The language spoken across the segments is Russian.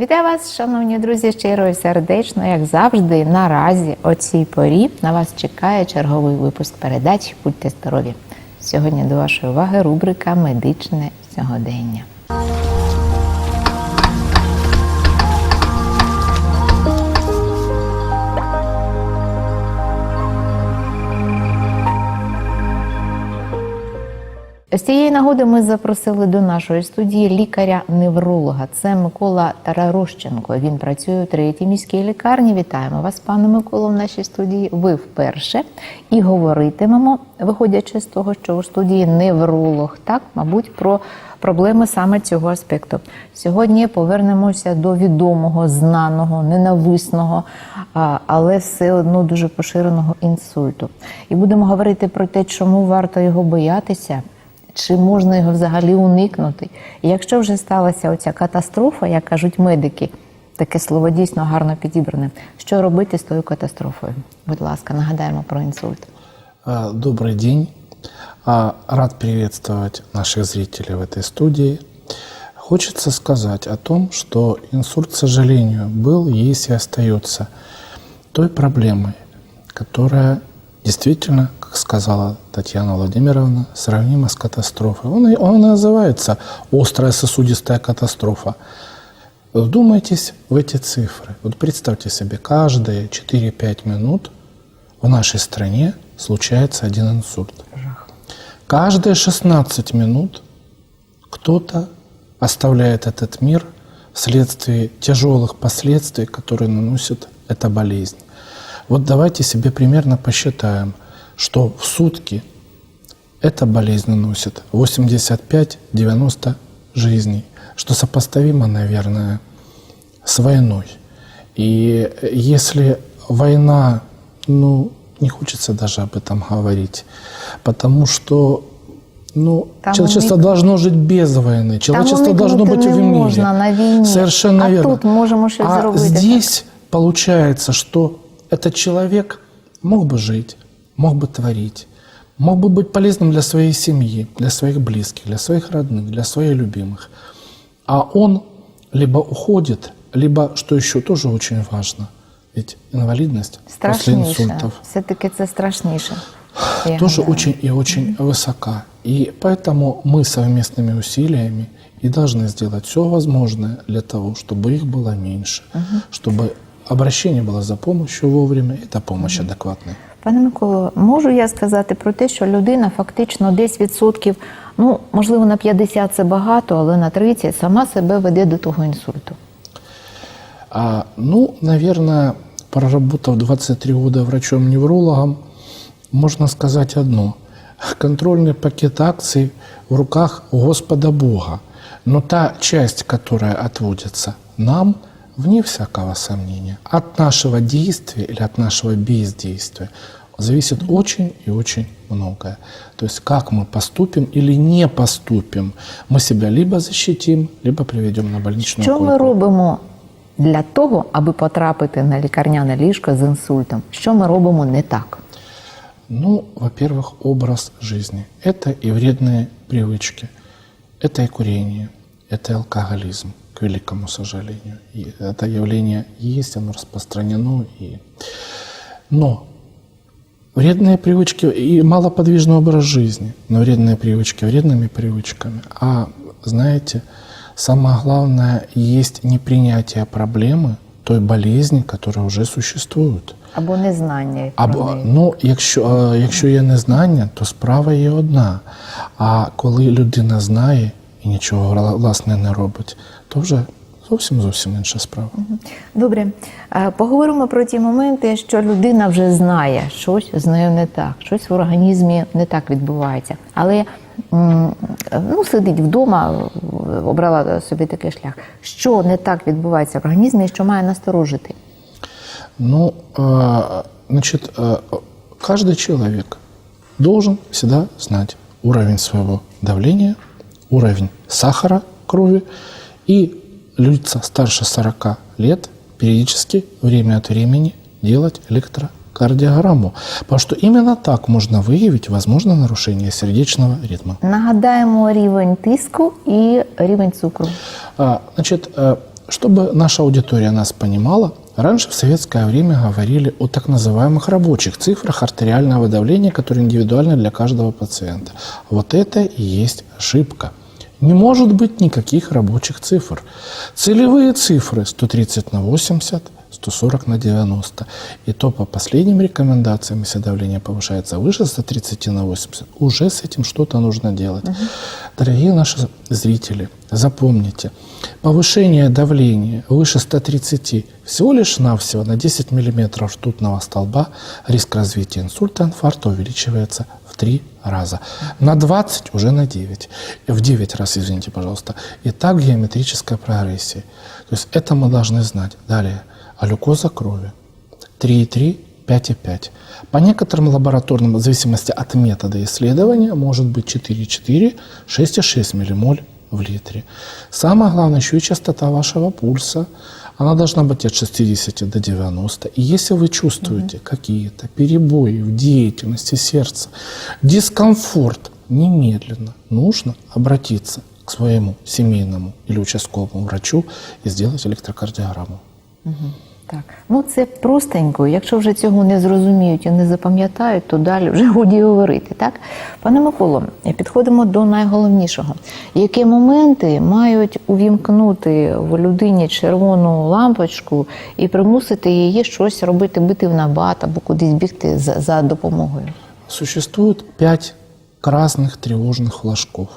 Вітаю вас, шановні друзі, щиро і сердечно, як завжди, наразі о цій порі на вас чекає черговий випуск передач Будьте здорові. Сьогодні до вашої уваги рубрика Медичне сьогодення. З цієї нагоди ми запросили до нашої студії лікаря-невролога. Це Микола Тарарощенко. Він працює у третій міській лікарні. Вітаємо вас, пане Миколо, в нашій студії. Ви вперше і говоритимемо, виходячи з того, що у студії невролог, так, мабуть, про проблеми саме цього аспекту. Сьогодні повернемося до відомого, знаного, ненависного, але все одно дуже поширеного інсульту. І будемо говорити про те, чому варто його боятися Чи можна його взагалі уникнути? І якщо вже сталася оця катастрофа, як кажуть медики, таке слово дійсно гарно підібране. Що робити з тою катастрофою? Будь ласка, нагадаємо про інсульт. А, Добрый день. А, Рад приветствовать наших зрителей в этой студии. Хочется сказать о том, что инсульт, к сожалению, был, есть и остается той проблемой, которая действительно, как сказала Татьяна Владимировна, сравнима с катастрофой. Он, он называется острая сосудистая катастрофа. Вдумайтесь в эти цифры. Вот представьте себе, каждые 4-5 минут в нашей стране случается один инсульт. Каждые 16 минут кто-то оставляет этот мир вследствие тяжелых последствий, которые наносит эта болезнь. Вот давайте себе примерно посчитаем, что в сутки эта болезнь наносит 85-90 жизней, что сопоставимо, наверное, с войной. И если война, ну, не хочется даже об этом говорить, потому что ну, Там человечество уник- должно жить без войны, человечество уникнути должно быть в мире. можна на війні. Совершенно А верно. тут можемо щось а здесь получается, что этот человек мог бы жить, мог бы творить, мог бы быть полезным для своей семьи, для своих близких, для своих родных, для своих любимых. А он либо уходит, либо, что еще тоже очень важно, ведь инвалидность после Страшніше. инсультов Все-таки це страшніше. я тоже гадаю. очень и очень высока. И поэтому мы совместными усилиями и должны сделать все возможное для того, чтобы их было меньше, чтобы обращение было за помощью вовремя, и эта помощь адекватная. Пане Миколо, можу я сказати про те, що людина фактично десь відсотків, ну можливо на 50 це багато, але на 30 сама себе веде до того інсульту. А, ну, наверное, проработав 23 года врачом-неврологом, можно сказать одно. Контрольный пакет акций в руках Господа Бога. Но та часть, которая отводится нам, вне всякого сомнения, от нашего действия или от нашего бездействия зависит очень и очень многое. То есть как мы поступим или не поступим, мы себя либо защитим, либо приведем на больничную Що ми койку. робимо для того, аби потрапити на лікарняне ліжко з інсультом? Що ми робимо не так? Ну, во-первых, образ жизни. Это и вредные привычки. Это и курение, это и алкоголизм, к великому сожалению. И это явление есть, оно распространено. И... Но вредные привычки и малоподвижный образ жизни, но вредные привычки вредными привычками. А знаете, самое главное, есть непринятие проблемы, той болезни, которая уже существует. Або незнання про Або неї? ну, якщо, е, якщо є незнання, то справа є одна. А коли людина знає і нічого вла- власне не робить, то вже зовсім зовсім інша справа. Добре, Е, поговоримо про ті моменти, що людина вже знає, щось з нею не так, щось в організмі не так відбувається. Але м, ну, сидить вдома, обрала собі такий шлях. Що не так відбувається в організмі, і що має насторожити? Ну, э, значит, э, каждый человек должен всегда знать уровень своего давления, уровень сахара в крови. И лица старше 40 лет периодически, время от времени, делать электрокардиограмму. Потому что именно так можно выявить возможное нарушение сердечного ритма. Нагадаємо рівень тиску і рівень цукру. А, Значит, э, чтобы наша аудитория нас понимала, раньше в советское время говорили о так называемых рабочих цифрах артериального давления, которые индивидуальны для каждого пациента. Вот это и есть ошибка. не может быть никаких рабочих цифр. Целевые цифры 130 на 80, 140 на 90. И то по последним рекомендациям, если давление повышается выше 130 на 80, уже с этим что-то нужно делать. Дорогие наши зрители, запомните, повышение давления выше 130 всего лишь навсего на 10 мм ртутного столба риск развития инсульта, инфаркта увеличивается в 3 раза. На 20 уже на 9. В 9 раз, извините, пожалуйста. И так геометрическая прогрессия. То есть это мы должны знать. Далее. Глюкоза крови. 3,3, 5,5. По некоторым лабораторным, в зависимости от метода исследования, может быть 4,4, 6,6 миллимоль в литре. Самое главное, еще и частота вашего пульса. Она должна быть от 60 до 90. И если вы чувствуете какие-то перебои в деятельности сердца, дискомфорт, немедленно нужно обратиться к своему семейному или участковому врачу и сделать электрокардиограмму. Так, ну це простенько. Якщо вже цього не зрозуміють і не запам'ятають, то далі вже годі говорити. Так, пане Миколо, підходимо до найголовнішого. Які моменти мають увімкнути в людині червону лампочку і примусити її щось робити, бити в набат або кудись бігти за, за допомогою? Существует пять красных тревожных флажков.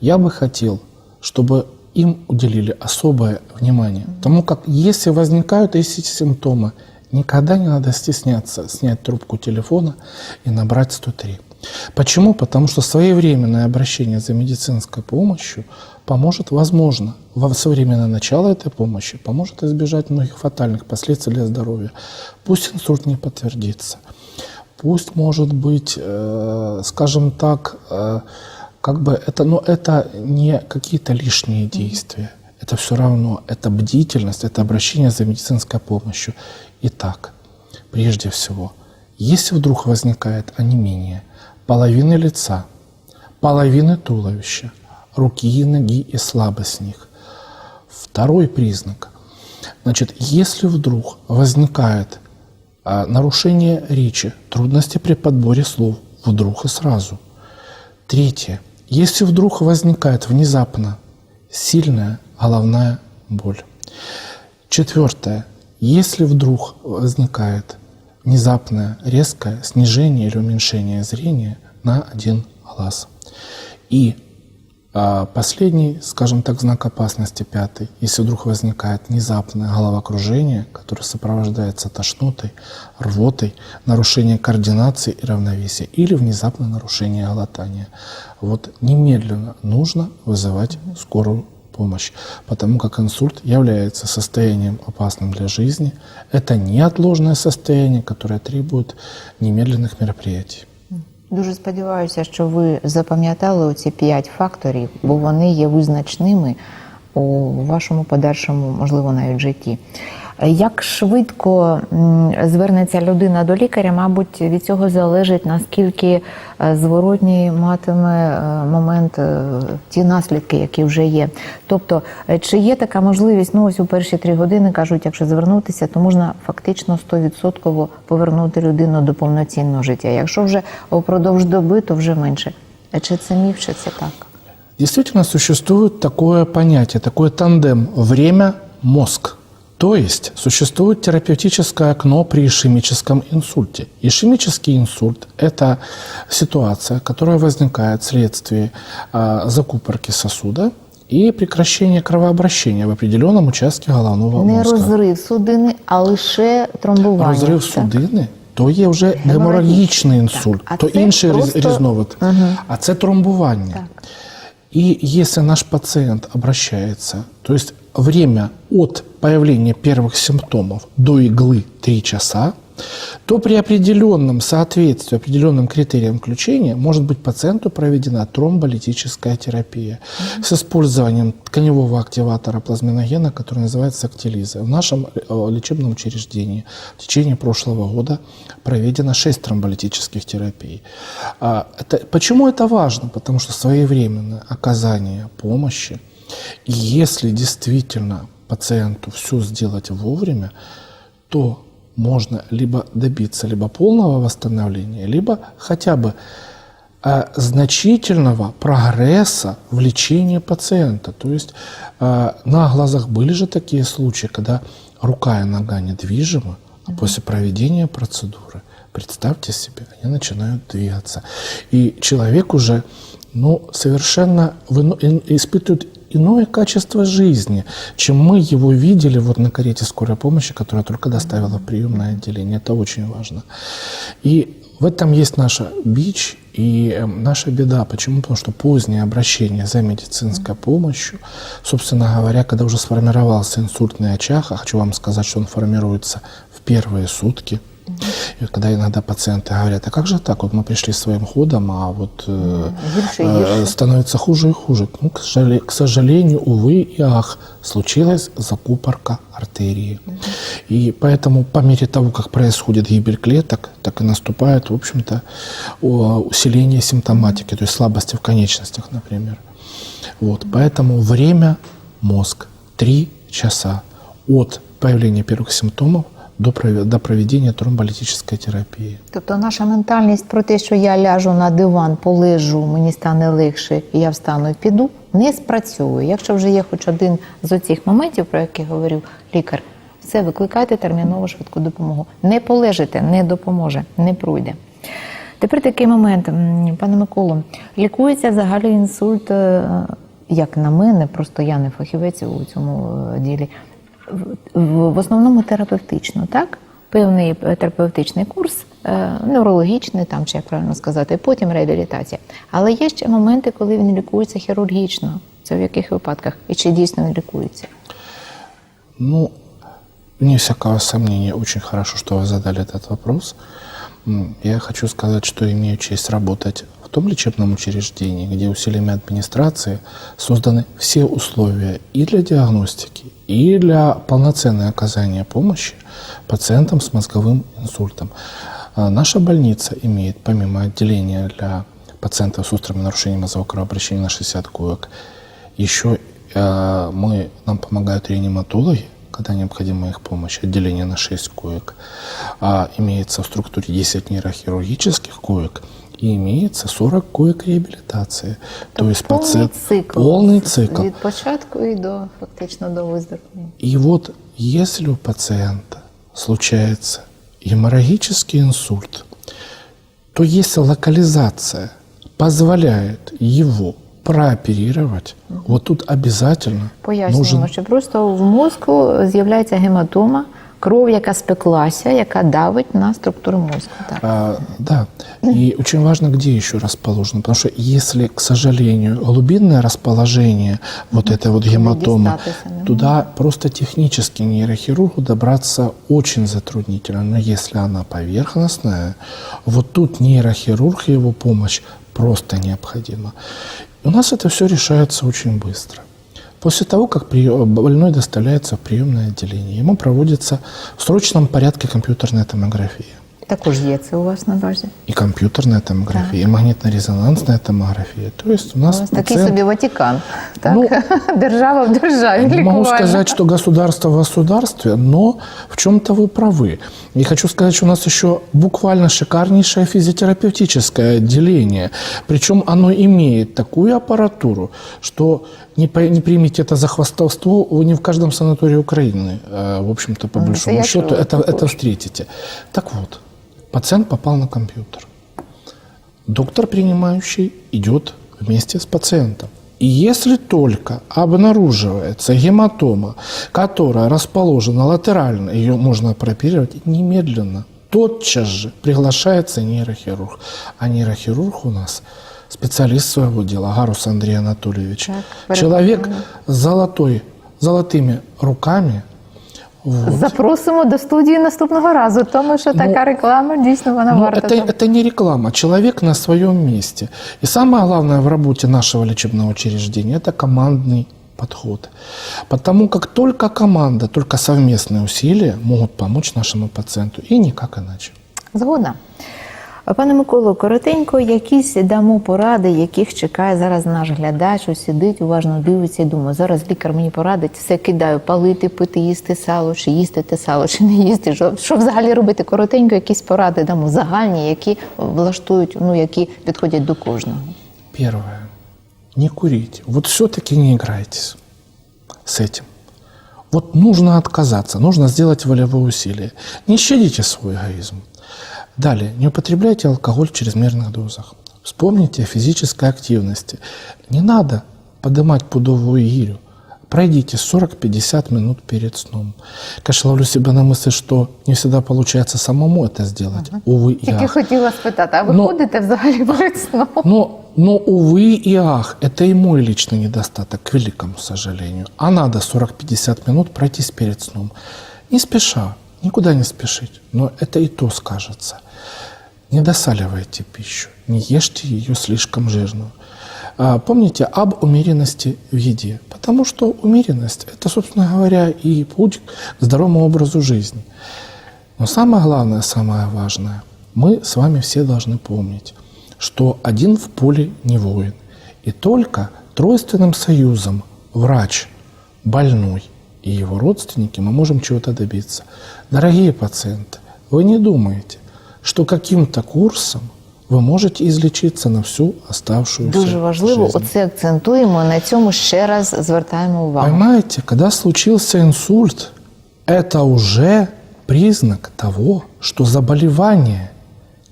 Я бы хотел, чтобы Им уделили особое внимание. Потому как если возникают эти симптомы, никогда не надо стесняться снять трубку телефона и набрать 103. Почему? Потому что своевременное обращение за медицинской помощью поможет, возможно, во современное начало этой помощи, поможет избежать многих фатальных последствий для здоровья. Пусть инсульт не подтвердится. Пусть, может быть, э, скажем так, э, как бы это, но это не какие-то лишние действия. Это все равно, это бдительность, это обращение за медицинской помощью. Итак, прежде всего, если вдруг возникает онемение половины лица, половины туловища, руки и ноги и слабость них. Второй признак. Значит, если вдруг возникает а, нарушение речи, трудности при подборе слов, вдруг и сразу. Третье. Если вдруг возникает внезапно сильная головная боль. Четвертое. Если вдруг возникает внезапное резкое снижение или уменьшение зрения на один глаз. И а, последний, скажем так, знак опасности, пятый, если вдруг возникает внезапное головокружение, которое сопровождается тошнотой, рвотой, нарушение координации и равновесия или внезапное нарушение глотания, вот немедленно нужно вызывать скорую помощь, потому как инсульт является состоянием опасным для жизни. Это неотложное состояние, которое требует немедленных мероприятий. Дуже сподіваюся, що ви запам'ятали оці п'ять факторів, бо вони є визначними у вашому подальшому, можливо, навіть житті. Як швидко звернеться людина до лікаря, мабуть, від цього залежить наскільки е, зворотній матиме е, момент е, ті наслідки, які вже є. Тобто, чи є така можливість, ну ось у перші три години кажуть, якщо звернутися, то можна фактично 100% повернути людину до повноцінного життя. Якщо вже впродовж доби, то вже менше. Чи це міф, чи це так? Действительно существует такое понятие, такой тандем время-мозг. То есть существует терапевтическое окно при ишемическом инсульте. Ишемический инсульт – это ситуация, которая возникает вследствие а, закупорки сосуда и прекращения кровообращения в определенном участке головного Не мозга. розрив судини, а лише тромбування. Розрив Так. судини, то є вже геморагічний інсульт, Так, а то це інший різ- просто- різновид. А це тромбування. Так. И если наш пациент обращается, то есть время от появления первых симптомов до иглы 3 часа, то при определенном соответствии, определенным критериям включения может быть пациенту проведена тромболитическая терапия с использованием тканевого активатора плазминогена, который называется актилиза. В нашем э, лечебном учреждении в течение прошлого года проведено 6 тромболитических терапий. А, это, почему это важно? Потому что своевременное оказание помощи, если действительно пациенту все сделать вовремя, то можно либо добиться либо полного восстановления, либо хотя бы э, значительного прогресса в лечении пациента. То есть э, на глазах были же такие случаи, когда рука и нога недвижима, а после проведения процедуры, представьте себе, они начинают двигаться. И человек уже ну, совершенно испытывает иное качество жизни, чем мы его видели вот на карете скорой помощи, которая только доставила в приемное отделение. Это очень важно. И в этом есть наша бич и э, наша беда. Почему? Потому что позднее обращение за медицинской помощью, собственно говоря, когда уже сформировался инсультный очаг, а хочу вам сказать, что он формируется в первые сутки, и когда иногда пациенты говорят, а как же так, вот мы пришли своим ходом, а вот э, Гірше і э, гірше. становится хуже и хуже. Ну, к, сожале- к сожалению, увы и ах, случилась закупорка артерии. И поэтому по мере того, как происходит гибель клеток, так и наступает, в общем-то, о- усиление симптоматики, то есть слабости в конечностях, например. Вот, поэтому время мозг 3 часа от появления первых симптомов до, до проведения тромболитической терапии. Тобто наша ментальність про те, що я ляжу на диван, полежу, мені стане легше, і я встану і піду, не спрацьовує. Якщо вже є хоч один з оцих моментів, про які говорив лікар, все, викликайте терміново швидку допомогу. Не полежите, не допоможе, не пройде. Тепер такий момент, пане Миколо, лікується взагалі інсульт, е, як на мене, просто я не фахівець у цьому е, ділі. В- основному терапевтично, так? Певний е, терапевтичний курс, е, неврологічний, там чи як правильно сказати, потім реабілітація. Але є ще моменти, коли він лікується хірургічно. Це в яких випадках? І чи дійсно він лікується? Ну, вне всякого сомнения, очень хорошо, что вы задали этот вопрос. Я хочу сказать, что имею честь работать том лечебном учреждении, где усилиями администрации созданы все условия и для диагностики, и для полноценного оказания помощи пациентам с мозговым инсультом. А Наша больница имеет, помимо отделения для пациентов с острыми нарушениями мозгового кровообращения на 60 коек, еще э, мы, нам помогают реаниматологи, когда необходима их помощь, отделение на 6 коек. А имеется в структуре 10 нейрохирургических коек и имеется 40 коек реабилитации. То есть повний пациент... цикл. Полный цикл. Від початку і до фактично до виздоровлення. И вот если у пациента случается геморрагический инсульт, то если локализация позволяет его прооперировать, вот тут обязательно Пояснюємо, нужен що просто в мозку з'являється гематома, кров, яка спеклася, яка давить на структуру мозку. Так. А, да. И очень важно, где еще расположено. Потому что если, к сожалению, глубинное расположение вот этой вот гематомы, туда просто технически нейрохирургу добраться очень затруднительно. Но если она поверхностная, вот тут нейрохирург и его помощь просто необходима. У нас это все решается очень быстро. После того, как при- больной доставляется в приемное отделение, ему проводится в срочном порядке компьютерная томография. Також є це у вас на базі. И компьютерная томография, и магнитно-резонансная томография. То есть у У нас вас такий пациент- собі Ватикан. Так? Ну, Держава в державі. Не могу лікувальна. сказать, что государство в государстве, но в чем-то вы правы. И хочу сказать, что у нас еще буквально шикарнейшее физиотерапевтическое отделение. Причем оно имеет такую аппаратуру, что не, по- не примите это за хвастовство, вы не в каждом санатории Украины, э, в общем-то, по это большому счету, это, это встретите. Так вот, пациент попал на компьютер. Доктор, принимающий, идет вместе с пациентом. И если только обнаруживается гематома, которая расположена латерально, ее можно прооперировать немедленно, тотчас же приглашается нейрохирург. А нейрохирург у нас специалист своего дела, Гарус Андрей Анатольевич. Так, Человек с золотой, золотыми руками, вот. Запросимо до студії наступного разу, тому що така реклама дійсно вона Ну, варта. это, того. это не реклама. Человек на своем месте. И самое главное в работе нашего лечебного учреждения – это командный подход. Потому как только команда, только совместные усилия могут помочь нашему пациенту. И никак иначе. Згодна. Пане Миколо, коротенько, якісь дамо поради, яких чекає зараз наш глядач, ось сидить, уважно дивиться і думає, зараз лікар мені порадить, все кидаю, палити, пити, їсти сало, чи їсти те сало, чи не їсти. Що, що взагалі робити? Коротенько, якісь поради дамо загальні, які влаштують, ну які підходять до кожного. Первое. Не курите. Вот все-таки не играйтесь с этим. Вот нужно отказаться, нужно сделать волевое усилие. Не щадите свой эгоизм. Далее, не употребляйте алкоголь в чрезмерных дозах. Вспомните о физической активности. Не надо поднимать пудовую гирю. Пройдите 40-50 минут перед сном. Конечно, ловлю себя на мысли, что не всегда получается самому это сделать. Увы и Тільки ах. хотіла спитати, а ви Ну, ходите взагалі перед сном? Но, но, увы и ах, это и мой личный недостаток, к великому сожалению. А надо 40-50 минут пройтись перед сном. Не спеша, никуда не спешить. Но это и то скажется. Не досаливайте пищу, не ешьте ее слишком жирную. А, Помните об умеренности в еде, потому что умеренность – это, собственно говоря, и путь к здоровому образу жизни. Но самое главное, самое важное, мы с вами все должны помнить, что один в поле не воин. И только тройственным союзом врач, больной и его родственники мы можем чего-то добиться. Дорогие пациенты, вы не думаете, что каким-то курсом вы можете излечиться на всю оставшуюся Дуже важливо, жизнь. оце акцентуємо. На цьому ще раз звертаємо увагу. Понимаете, когда случился инсульт, это уже признак того, что заболевание,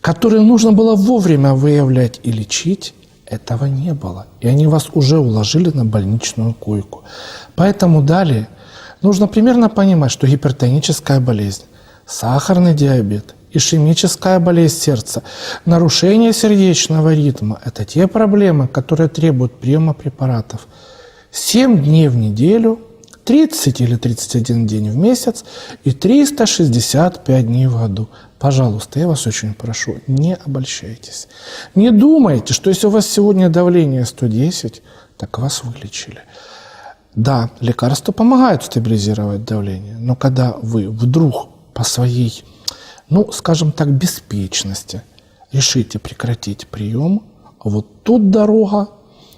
которое нужно было вовремя выявлять и лечить, этого не было. И они вас уже уложили на больничную койку. Поэтому далее нужно примерно понимать, что гипертоническая болезнь, сахарный диабет, ишемическая болезнь сердца, нарушение сердечного ритма – это те проблемы, которые требуют приема препаратов. 7 дней в неделю, 30 или 31 день в месяц и 365 дней в году. Пожалуйста, я вас очень прошу, не обольщайтесь. Не думайте, что если у вас сегодня давление 110, так вас вылечили. Да, лекарства помогают стабилизировать давление, но когда вы вдруг по своей, ну, скажем так, беспечности решите прекратить прием, вот тут дорога,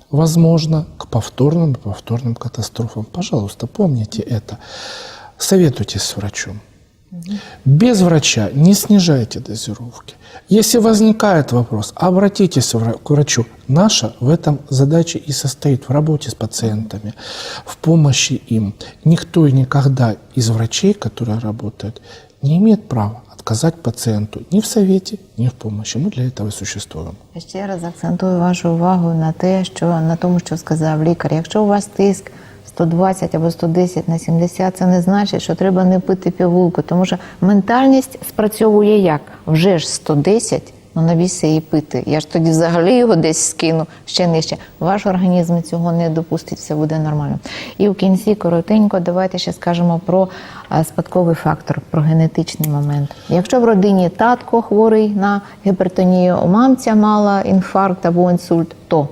возможно, к повторным и повторным катастрофам. Пожалуйста, помните это. Советуйтесь с врачом. Без врача не снижайте дозировки. Если возникает вопрос, обратитесь к врачу. Наша в этом задача и состоит в работе с пациентами, в помощи им. Никто и никогда из врачей, которые работают, не имеет права отказать пациенту ни в совете, ни в помощи. Мы для этого и существуем. Ще раз акцентую вашу увагу на те, що на тому, що сказав лікар. Якщо у вас тиск 120 або 110 на 70, це не значить, що треба не пити пігулку, тому що ментальність спрацьовує як? Вже ж 110, ну навіщо її пити? Я ж тоді взагалі його десь скину ще нижче. Ваш організм цього не допустить, все буде нормально. І в кінці коротенько, давайте ще скажемо про спадковий фактор, про генетичний момент. Якщо в родині татко хворий на гіпертонію, мамця мала інфаркт або інсульт, то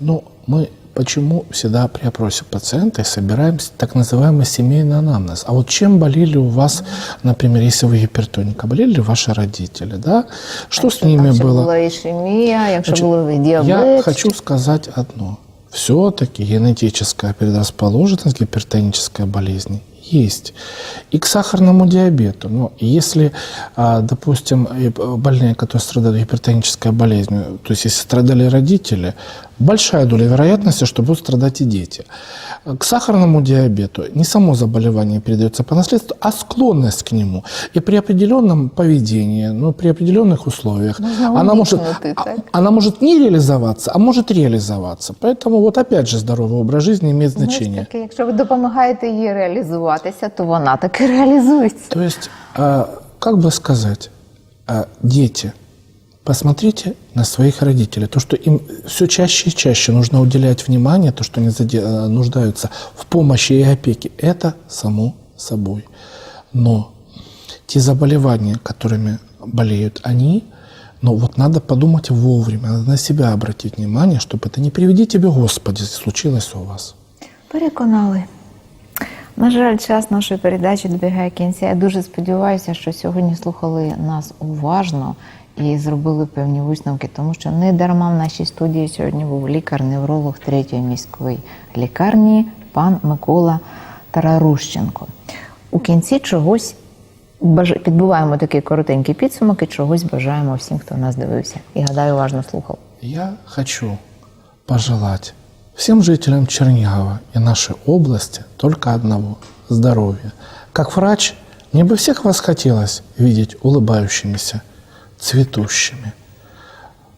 Ну, мы почему всегда при опросе пациента собираем с- так называемый семейный анамнез? А вот чем болели у вас, например, если вы гипертоника, болели ли ваши родители, да? Что с ними якщо было? була ішемія, якщо Значит, було діабет, Я хочу сказать одно. Все-таки генетическая предрасположенность к гипертонической болезни есть. И к сахарному диабету. Но если, а, допустим, и больные, которые страдают гипертонической болезнью, то есть если страдали родители, большая доля вероятности, что будут страдать и дети. К сахарному диабету не само заболевание передается по наследству, а склонность к нему. И при определенном поведении, ну, при определенных условиях, Можно она может, уникнуть, а- так? она может не реализоваться, а может реализоваться. Поэтому вот опять же здоровый образ жизни имеет Знаєш, значение. таки, якщо ви допомагаєте їй реалізуватися, то вона таки реалізується. То есть, а, как бы сказать, а, дети, посмотрите на своих родителей. То, что им все чаще и чаще нужно уделять внимание, то, что они заде- а, нуждаются в помощи и опеке, это само собой. Но те заболевания, которыми болеют они, но вот надо подумать вовремя, надо на себя обратить внимание, чтобы это не приведи тебе, Господи, случилось у вас. Переконали. На жаль, час нашої передачі добігає кінця. Я дуже сподіваюся, що сьогодні слухали нас уважно і зробили певні висновки, тому що не дарма в нашій студії сьогодні був лікар-невролог третьої міської лікарні, пан Микола Тарарущенко. У кінці чогось баж... підбиваємо такий коротенький підсумок і чогось бажаємо всім, хто нас дивився. І гадаю, уважно слухав. Я хочу пожелать всем жителям Чернигова и нашей области только одного – здоровья. Как врач, мне бы всех вас хотелось видеть улыбающимися, цветущими,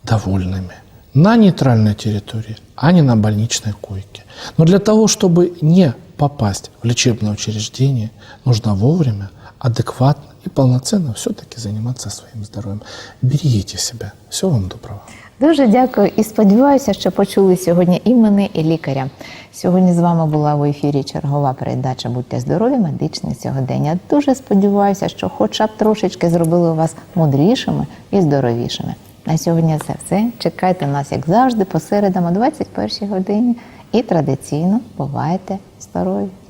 довольными на нейтральной территории, а не на больничной койке. Но для того, чтобы не попасть в лечебное учреждение, нужно вовремя, адекватно и полноценно все-таки заниматься своим здоровьем. Берегите себя. Всего вам доброго. Дуже дякую і сподіваюся, що почули сьогодні і мене, і лікаря. Сьогодні з вами була в ефірі чергова передача Будьте здорові, медичне сьогодення. Дуже сподіваюся, що хоча б трошечки зробили вас мудрішими і здоровішими. На сьогодні це все. Чекайте нас, як завжди, по середам о 21 годині. І традиційно бувайте здорові!